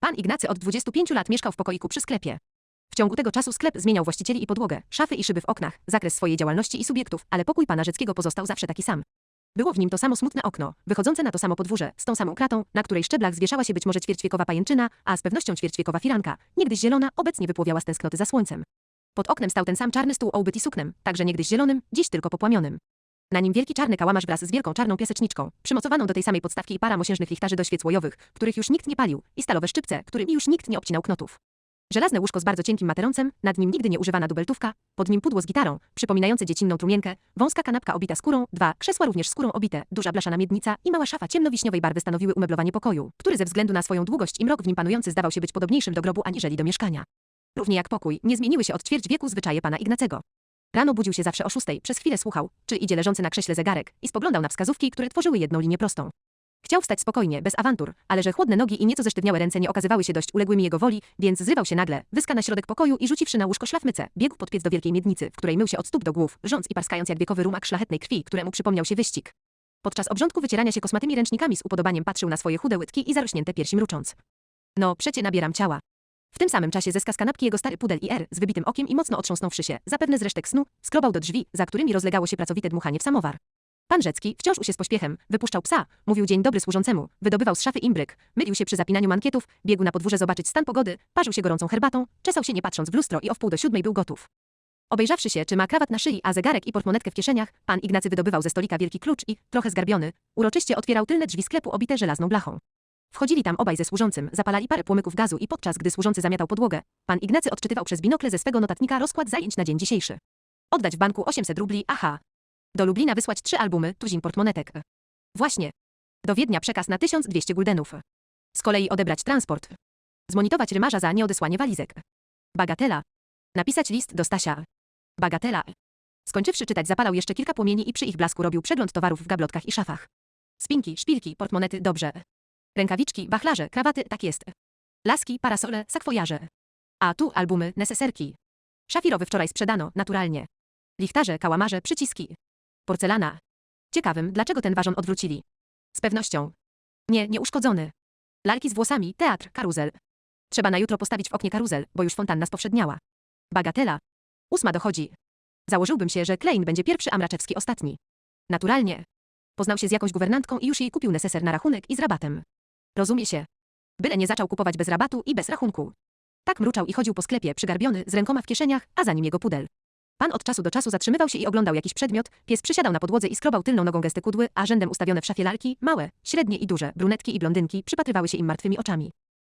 Pan Ignacy od 25 lat mieszkał w pokoiku przy sklepie. W ciągu tego czasu sklep zmieniał właścicieli i podłogę, szafy i szyby w oknach, zakres swojej działalności i subiektów, ale pokój pana Rzeckiego pozostał zawsze taki sam. Było w nim to samo smutne okno, wychodzące na to samo podwórze, z tą samą kratą, na której szczeblach zwieszała się być może ćwierćwiekowa pajęczyna, a z pewnością ćwierćwiekowa firanka, niegdyś zielona, obecnie wypłowiała z tęsknoty za słońcem. Pod oknem stał ten sam czarny stół ołbyty suknem, także niegdyś zielonym, dziś tylko popłamionym. Na nim wielki czarny kałamarz wraz z wielką czarną piaseczniczką, przymocowaną do tej samej podstawki i para mosiężnych lichtarzy do których już nikt nie palił, i stalowe szczypce, którymi już nikt nie obcinał knotów. Żelazne łóżko z bardzo cienkim materoncem, nad nim nigdy nie używana dubeltówka, pod nim pudło z gitarą, przypominające dziecinną trumienkę, wąska kanapka obita skórą, dwa krzesła również skórą obite, duża blaszana miednica i mała szafa ciemnowiśniowej barwy stanowiły umeblowanie pokoju, który ze względu na swoją długość i mrok w nim panujący zdawał się być podobniejszym do grobu aniżeli do mieszkania. Równie jak pokój, nie zmieniły się od ćwierć wieku zwyczaje pana Ignacego. Rano budził się zawsze o szóstej, przez chwilę słuchał, czy idzie leżący na krześle zegarek i spoglądał na wskazówki, które tworzyły jedną linię prostą. Chciał wstać spokojnie, bez awantur, ale że chłodne nogi i nieco zesztywniałe ręce nie okazywały się dość uległymi jego woli, więc zrywał się nagle, wyska na środek pokoju i rzuciwszy na łóżko szlafmycę, biegł pod piec do wielkiej miednicy, w której mył się od stóp do głów, rząc i parskając jak wiekowy rumak szlachetnej krwi, któremu przypomniał się wyścig. Podczas obrządku wycierania się kosmatymi ręcznikami z upodobaniem patrzył na swoje chude łydki i zarośnięte piersi mrucząc. No, przecie nabieram ciała. W tym samym czasie zeska z kanapki jego stary pudel IR z wybitym okiem i mocno otrząsnąwszy się, zapewne z resztek snu, skrobał do drzwi, za którymi rozlegało się pracowite dmuchanie w samowar. Pan Rzecki, wciąż usie z pośpiechem, wypuszczał psa, mówił dzień dobry służącemu, wydobywał z szafy imbryk, mylił się przy zapinaniu mankietów, biegł na podwórze zobaczyć stan pogody, parzył się gorącą herbatą, czesał się nie patrząc w lustro i o wpół do siódmej był gotów. Obejrzawszy się, czy ma krawat na szyi, a zegarek i portmonetkę w kieszeniach, pan Ignacy wydobywał ze stolika wielki klucz i, trochę zgarbiony, uroczyście otwierał tylne drzwi sklepu obite żelazną blachą. Wchodzili tam obaj ze służącym, zapalali parę płomyków gazu i podczas gdy służący zamiatał podłogę, pan Ignacy odczytywał przez binokle ze swego notatnika rozkład zajęć na dzień dzisiejszy. Oddać w banku 800 rubli, aha. Do Lublina wysłać trzy albumy, tuzin portmonetek. Właśnie. Do Wiednia przekaz na 1200 guldenów. Z kolei odebrać transport. Zmonitować rymarza za nieodesłanie walizek. Bagatela. Napisać list do Stasia. Bagatela. Skończywszy czytać zapalał jeszcze kilka płomieni i przy ich blasku robił przegląd towarów w gablotkach i szafach. Spinki, szpilki, portmonety, dobrze. Rękawiczki, wachlarze, krawaty, tak jest. Laski, parasole, sakwojarze. A tu albumy, neseserki. Szafirowy wczoraj sprzedano, naturalnie. Lichtarze, kałamarze, przyciski. Porcelana. Ciekawym, dlaczego ten ważon odwrócili. Z pewnością. Nie, nieuszkodzony. Lalki z włosami, teatr, karuzel. Trzeba na jutro postawić w oknie karuzel, bo już fontanna spowszedniała. Bagatela. Ósma dochodzi. Założyłbym się, że Klein będzie pierwszy, a Mraczewski ostatni. Naturalnie. Poznał się z jakąś guwernantką i już jej kupił neseser na rachunek i z rabatem. Rozumie się. Byle nie zaczął kupować bez rabatu i bez rachunku. Tak mruczał i chodził po sklepie, przygarbiony, z rękoma w kieszeniach, a za nim jego pudel. Pan od czasu do czasu zatrzymywał się i oglądał jakiś przedmiot, pies przysiadał na podłodze i skrobał tylną nogą gesty kudły, a rzędem ustawione w szafie lalki, małe, średnie i duże, brunetki i blondynki, przypatrywały się im martwymi oczami.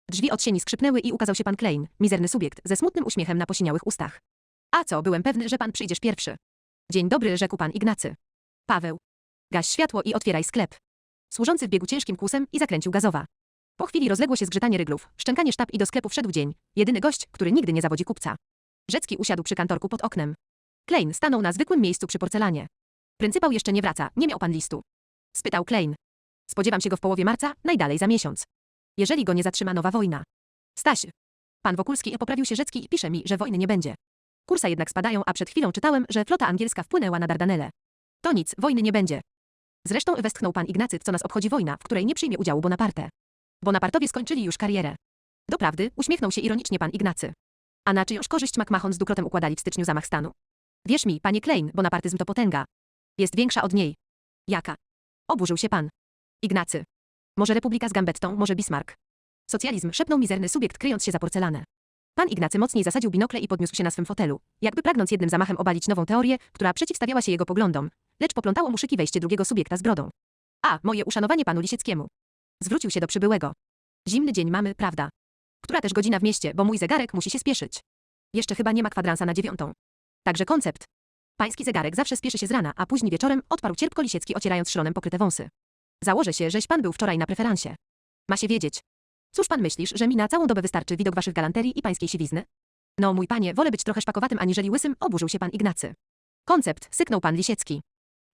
Drzwi od sieni skrzypnęły i ukazał się pan Klein, mizerny subiekt, ze smutnym uśmiechem na posiniałych ustach. A co, byłem pewny, że pan przyjdziesz pierwszy. Dzień dobry, rzekł pan Ignacy. Paweł. Gaś światło i otwieraj sklep. Służący wbiegł ciężkim kłusem i zakręcił gazowa. Po chwili rozległo się zgrzytanie ryglów, szczękanie sztab i do sklepu wszedł dzień. Jedyny gość, który nigdy nie zawodzi kupca. Rzecki usiadł przy kantorku pod oknem. Klein stanął na zwykłym miejscu przy porcelanie. Pryncypał jeszcze nie wraca, nie miał pan listu. Spytał Klein. Spodziewam się go w połowie marca, najdalej za miesiąc. Jeżeli go nie zatrzyma nowa wojna. Staś. Pan Wokulski poprawił się Rzecki i pisze mi, że wojny nie będzie. Kursa jednak spadają, a przed chwilą czytałem, że flota angielska wpłynęła na Dardanelle. To nic, wojny nie będzie. Zresztą westchnął pan Ignacy, co nas obchodzi wojna, w której nie przyjmie udziału Bonaparte. Bonapartowie skończyli już karierę. Doprawdy, uśmiechnął się ironicznie pan Ignacy. A na czyjąż korzyść MacMahon z dwukrotem układali w styczniu zamach stanu? Wierz mi, panie Klein, bonapartyzm to potęga. Jest większa od niej. Jaka? Oburzył się pan. Ignacy. Może republika z Gambettą, może Bismarck. Socjalizm, szepnął mizerny subiekt, kryjąc się za porcelanę. Pan Ignacy mocniej zasadził binokle i podniósł się na swym fotelu, jakby pragnąc jednym zamachem obalić nową teorię, która przeciwstawiała się jego poglądom, lecz poplątało mu szyki wejście drugiego subiekta z brodą. A, moje uszanowanie panu Lisieckiemu. Zwrócił się do przybyłego. Zimny dzień mamy, prawda? Która też godzina w mieście, bo mój zegarek musi się spieszyć. Jeszcze chyba nie ma kwadransa na dziewiątą. Także koncept. Pański zegarek zawsze spieszy się z rana, a później wieczorem odparł cierpko Lisiecki ocierając szronem pokryte wąsy. Założę się, żeś pan był wczoraj na preferansie. Ma się wiedzieć. Cóż pan myślisz, że mi na całą dobę wystarczy widok waszych galanterii i pańskiej siwizny? No mój panie, wolę być trochę szpakowatym aniżeli łysym, oburzył się pan Ignacy. Koncept, syknął pan Lisiecki.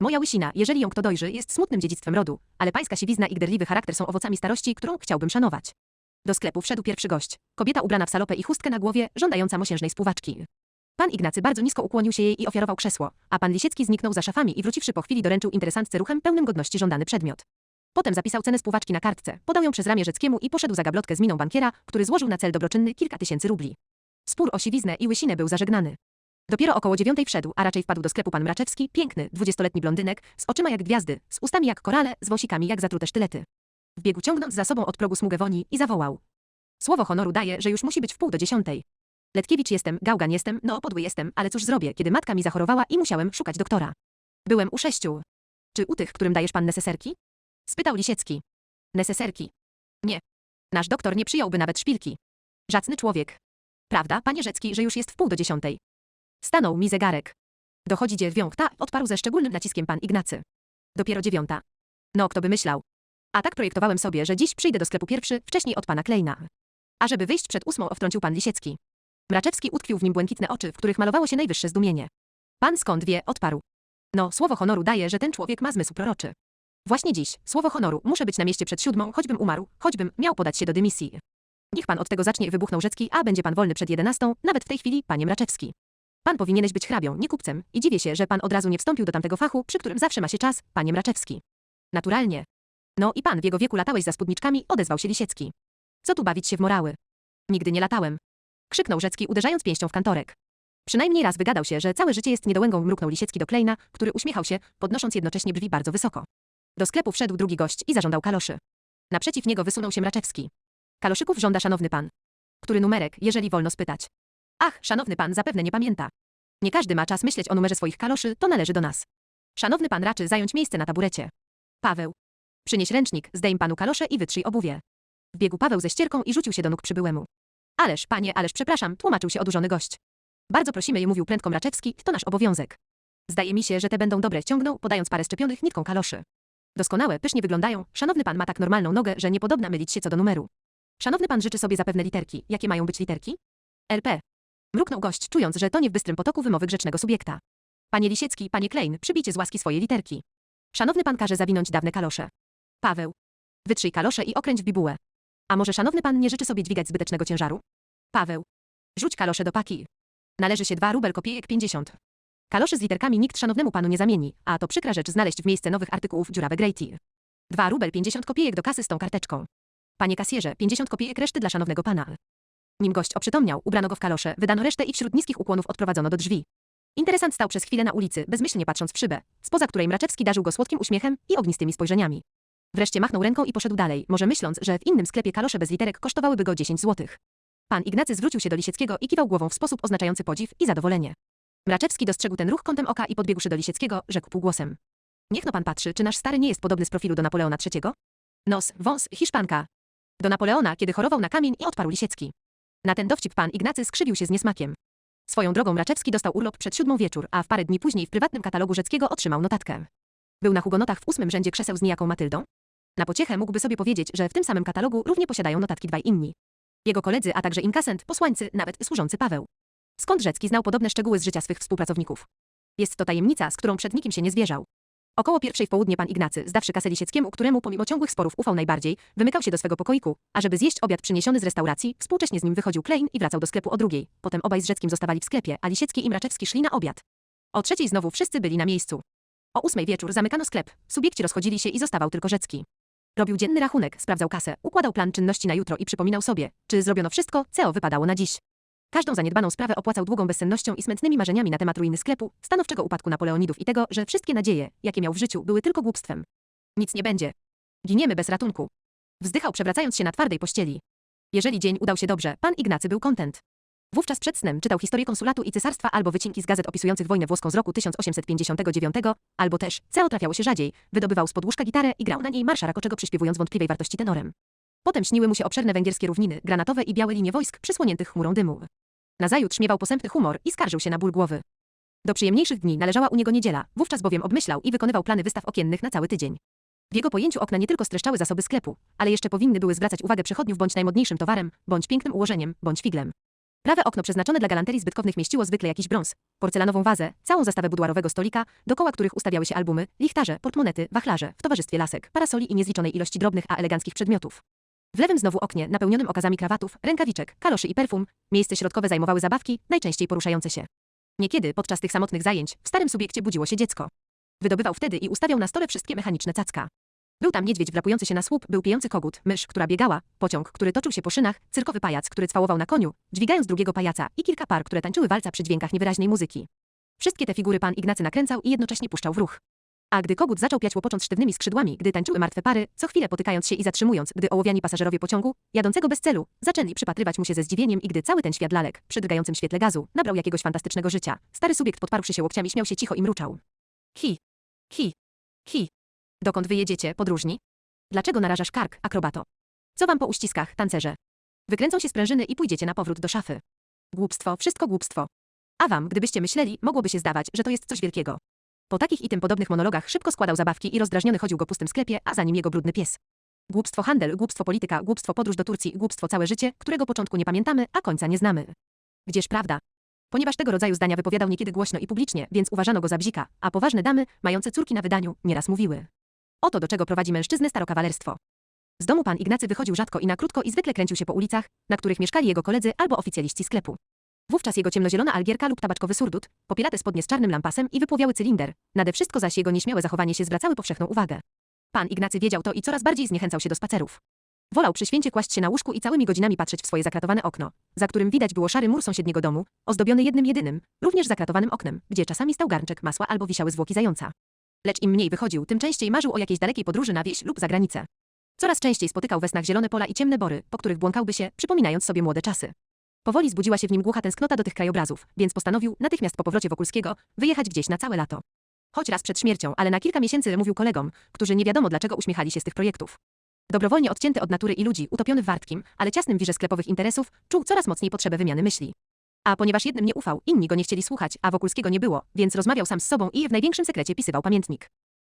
Moja łysina, jeżeli ją kto dojrzy, jest smutnym dziedzictwem rodu, ale pańska siwizna i gderliwy charakter są owocami starości, którą chciałbym szanować. Do sklepu wszedł pierwszy gość. Kobieta ubrana w salopę i chustkę na głowie, żądająca mosiężnej spłuwaczki. Pan Ignacy bardzo nisko ukłonił się jej i ofiarował krzesło, a pan Lisiecki zniknął za szafami i wróciwszy po chwili doręczył interesantce ruchem pełnym godności żądany przedmiot. Potem zapisał cenę spółwaczki na kartce, podał ją przez ramię Rzeckiemu i poszedł za gablotkę z miną bankiera, który złożył na cel dobroczynny kilka tysięcy rubli. Spór o siwiznę i łysinę był zażegnany. Dopiero około dziewiątej wszedł, a raczej wpadł do sklepu pan Mraczewski, piękny, dwudziestoletni blondynek, z oczyma jak gwiazdy, z ustami jak korale, z wąsikami jak zatrute sztylety. Wbiegł ciągnąc za sobą od progu smugę woni i zawołał. Słowo honoru daje, że już musi być w pół do dziesiątej. Letkiewicz jestem, gałgan jestem, no podły jestem, ale cóż zrobię, kiedy matka mi zachorowała i musiałem szukać doktora. Byłem u sześciu. Czy u tych, którym dajesz pan neseserki? Spytał Lisiecki. Neseserki. Nie. Nasz doktor nie przyjąłby nawet szpilki. Zacny człowiek. Prawda, panie Rzecki, że już jest w pół do dziesiątej. Stanął mi zegarek. Dochodzi dziewiąta, odparł ze szczególnym naciskiem pan Ignacy. Dopiero dziewiąta. No, kto by myślał. A tak projektowałem sobie, że dziś przyjdę do sklepu pierwszy, wcześniej od pana Klejna. A żeby wyjść przed ósmą, wtrącił pan Lisiecki. Mraczewski utkwił w nim błękitne oczy, w których malowało się najwyższe zdumienie. Pan skąd wie, odparł. No, słowo honoru daje, że ten człowiek ma zmysł proroczy. Właśnie dziś, słowo honoru, muszę być na mieście przed siódmą, choćbym umarł, choćbym miał podać się do dymisji. Niech pan od tego zacznie, wybuchnął Rzecki, a będzie pan wolny przed jedenastą, nawet w tej chwili, panie Mraczewski. Pan powinieneś być hrabią, nie kupcem, i dziwię się, że pan od razu nie wstąpił do tamtego fachu, przy którym zawsze ma się czas, panie Mraczewski. Naturalnie. No i pan w jego wieku latałeś za spódniczkami, odezwał się Lisiecki. Co tu bawić się w morały? Nigdy nie latałem. Krzyknął Rzecki, uderzając pięścią w kantorek. Przynajmniej raz wygadał się, że całe życie jest niedołęgą, mruknął Lisiecki do Klejna, który uśmiechał się, podnosząc jednocześnie brwi bardzo wysoko. Do sklepu wszedł drugi gość i zażądał kaloszy. Naprzeciw niego wysunął się Mraczewski. Kaloszyków żąda szanowny pan. Który numerek, jeżeli wolno spytać? Ach, szanowny pan zapewne nie pamięta. Nie każdy ma czas myśleć o numerze swoich kaloszy, to należy do nas. Szanowny pan raczy zająć miejsce na taburecie. Paweł. Przynieś ręcznik, zdejm panu kalosze i wytrzyj obuwie. Wbiegł Paweł ze ścierką i rzucił się do nóg przybyłemu. Ależ, panie, ależ przepraszam, tłumaczył się odurzony gość. Bardzo prosimy mówił prędko Mraczewski, to nasz obowiązek. Zdaje mi się, że te będą dobre, ciągnął, podając parę szczepionych nitką kaloszy. Doskonałe, pysznie wyglądają, szanowny pan ma tak normalną nogę, że nie podobna mylić się co do numeru. Szanowny pan życzy sobie zapewne literki. Jakie mają być literki? LP. Mruknął gość, czując, że to nie w bystrym potoku wymowy grzecznego subiekta. Panie Lisiecki, panie Klein, przybijcie z łaski swoje literki. Szanowny pan każe zawinąć dawne kalosze. Paweł. Wytrzyj kalosze i okręć w bibułę. A może szanowny pan nie życzy sobie dźwigać zbytecznego ciężaru? Paweł. Rzuć kalosze do paki. Należy się dwa rubel kopiejek 50. Kaloszy z literkami nikt szanownemu panu nie zamieni, a to przykra rzecz znaleźć w miejsce nowych artykułów dziurawe Grejty. Dwa rubel 50 kopiejek do kasy z tą karteczką. Panie kasjerze, 50 kopiejek reszty dla szanownego pana. Nim gość oprzytomniał, ubrano go w kalosze, wydano resztę i wśród niskich ukłonów odprowadzono do drzwi. Interesant stał przez chwilę na ulicy, bezmyślnie patrząc w szybę, spoza której Mraczewski darzył go słodkim uśmiechem i ognistymi spojrzeniami. Wreszcie machnął ręką i poszedł dalej, może myśląc, że w innym sklepie kalosze bez literek kosztowałyby go 10 złotych. Pan Ignacy zwrócił się do Lisieckiego i kiwał głową w sposób oznaczający podziw i zadowolenie. Mraczewski dostrzegł ten ruch kątem oka i podbiegłszy do Lisieckiego, rzekł półgłosem. Niech no pan patrzy, czy nasz stary nie jest podobny z profilu do Napoleona III? Nos, wąs, hiszpanka. Do Napoleona, kiedy chorował na kamień i odparł Lisiecki. Na ten dowcip pan Ignacy skrzywił się z niesmakiem. Swoją drogą Mraczewski dostał urlop przed siódmą wieczór, a w parę dni później w prywatnym katalogu Rzeckiego otrzymał notatkę. Był na hugonotach w ósmym rzędzie krzeseł z nijaką Matyldą? Na pociechę mógłby sobie powiedzieć, że w tym samym katalogu równie posiadają notatki dwaj inni. Jego koledzy, a także inkasent, posłańcy, nawet służący Paweł. Skąd Rzecki znał podobne szczegóły z życia swych współpracowników? Jest to tajemnica, z którą przed nikim się nie zwierzał. Około pierwszej w południe pan Ignacy, zdawszy kasę Lisieckiemu, któremu pomimo ciągłych sporów ufał najbardziej, wymykał się do swego pokoiku, a żeby zjeść obiad przyniesiony z restauracji, współcześnie z nim wychodził Klein i wracał do sklepu o drugiej. Potem obaj z Rzeckim zostawali w sklepie, a Lisiecki i Mraczewski szli na obiad. O trzeciej znowu wszyscy byli na miejscu. O ósmej wieczór zamykano sklep, subiekci rozchodzili się i zostawał tylko Rzecki. Robił dzienny rachunek, sprawdzał kasę, układał plan czynności na jutro i przypominał sobie, czy zrobiono wszystko, co wypadało na dziś. Każdą zaniedbaną sprawę opłacał długą bezsennością i smętnymi marzeniami na temat ruiny sklepu, stanowczego upadku Napoleonidów i tego, że wszystkie nadzieje, jakie miał w życiu, były tylko głupstwem. Nic nie będzie. Giniemy bez ratunku. Wzdychał przewracając się na twardej pościeli. Jeżeli dzień udał się dobrze, pan Ignacy był kontent. Wówczas przed snem czytał historię konsulatu i cesarstwa albo wycinki z gazet opisujących wojnę włoską z roku 1859, albo też, co trafiało się rzadziej, wydobywał z podłóżka gitarę i grał na niej marsza rakoczego przyśpiewując wątpliwej wartości tenorem. Potem śniły mu się obszerne węgierskie równiny, granatowe i białe linie wojsk przysłoniętych chmurą dymu. Nazajutrz miewał posępny humor i skarżył się na ból głowy. Do przyjemniejszych dni należała u niego niedziela, wówczas bowiem obmyślał i wykonywał plany wystaw okiennych na cały tydzień. W jego pojęciu okna nie tylko streszczały zasoby sklepu, ale jeszcze powinny były zwracać uwagę przechodniów bądź najmodniejszym towarem, bądź pięknym ułożeniem, bądź figlem. Prawe okno przeznaczone dla galanterii zbytkownych mieściło zwykle jakiś brąz, porcelanową wazę, całą zastawę buduarowego stolika, dokoła których ustawiały się albumy, lichtarze, portmonety, wachlarze, w towarzystwie lasek, parasoli i niezliczonej ilości drobnych a eleganckich przedmiotów. W lewym znowu oknie, napełnionym okazami krawatów, rękawiczek, kaloszy i perfum, miejsce środkowe zajmowały zabawki, najczęściej poruszające się. Niekiedy, podczas tych samotnych zajęć, w starym subiekcie budziło się dziecko. Wydobywał wtedy i ustawiał na stole wszystkie mechaniczne cacka. Był tam niedźwiedź wdrapujący się na słup, był piejący kogut, mysz, która biegała, pociąg, który toczył się po szynach, cyrkowy pajac, który cwałował na koniu, dźwigając drugiego pajaca i kilka par, które tańczyły walca przy dźwiękach niewyraźnej muzyki. Wszystkie te figury pan Ignacy nakręcał i jednocześnie puszczał w ruch. A gdy kogut zaczął piać łopocząc sztywnymi skrzydłami, gdy tańczyły martwe pary, co chwilę potykając się i zatrzymując, gdy ołowiani pasażerowie pociągu, jadącego bez celu, zaczęli przypatrywać mu się ze zdziwieniem i gdy cały ten świat lalek, przy drgającym świetle gazu, nabrał jakiegoś fantastycznego życia, stary subiekt podparłszy się łokciami śmiał się cicho i mruczał. Hi, hi, hi. Dokąd wyjedziecie, podróżni? Dlaczego narażasz kark, akrobato? Co wam po uściskach, tancerze? Wykręcą się sprężyny i pójdziecie na powrót do szafy. Głupstwo, wszystko głupstwo. A wam, gdybyście myśleli, mogłoby się zdawać, że to jest coś wielkiego. Po takich i tym podobnych monologach szybko składał zabawki i rozdrażniony chodził go pustym sklepie, a za nim jego brudny pies. Głupstwo handel, głupstwo polityka, głupstwo podróż do Turcji, głupstwo całe życie, którego początku nie pamiętamy, a końca nie znamy. Gdzież prawda? Ponieważ tego rodzaju zdania wypowiadał niekiedy głośno i publicznie, więc uważano go za bzika, a poważne damy, mające córki na wydaniu, nieraz mówiły. Oto do czego prowadzi mężczyznę starokawalerstwo. Z domu pan Ignacy wychodził rzadko i na krótko i zwykle kręcił się po ulicach, na których mieszkali jego koledzy albo oficjaliści sklepu. Wówczas jego ciemnozielona algierka lub tabaczkowy surdut, popielate spodnie z czarnym lampasem i wypłowiały cylinder, nade wszystko zaś jego nieśmiałe zachowanie się zwracały powszechną uwagę. Pan Ignacy wiedział to i coraz bardziej zniechęcał się do spacerów. Wolał przy święcie kłaść się na łóżku i całymi godzinami patrzeć w swoje zakratowane okno, za którym widać było szary mur sąsiedniego domu, ozdobiony jednym jedynym, również zakratowanym oknem, gdzie czasami stał garnczek masła albo wisiały zwłoki zająca. Lecz im mniej wychodził, tym częściej marzył o jakiejś dalekiej podróży na wieś lub za granicę. Coraz częściej spotykał we snach zielone pola i ciemne bory, po których błąkałby się, przypominając sobie młode czasy. Powoli zbudziła się w nim głucha tęsknota do tych krajobrazów, więc postanowił, natychmiast po powrocie Wokulskiego, wyjechać gdzieś na całe lato. Choć raz przed śmiercią, ale na kilka miesięcy mówił kolegom, którzy nie wiadomo dlaczego uśmiechali się z tych projektów. Dobrowolnie odcięty od natury i ludzi, utopiony w wartkim, ale ciasnym wirze sklepowych interesów, czuł coraz mocniej potrzebę wymiany myśli. A ponieważ jednym nie ufał, inni go nie chcieli słuchać, a Wokulskiego nie było, więc rozmawiał sam z sobą i w największym sekrecie pisywał pamiętnik.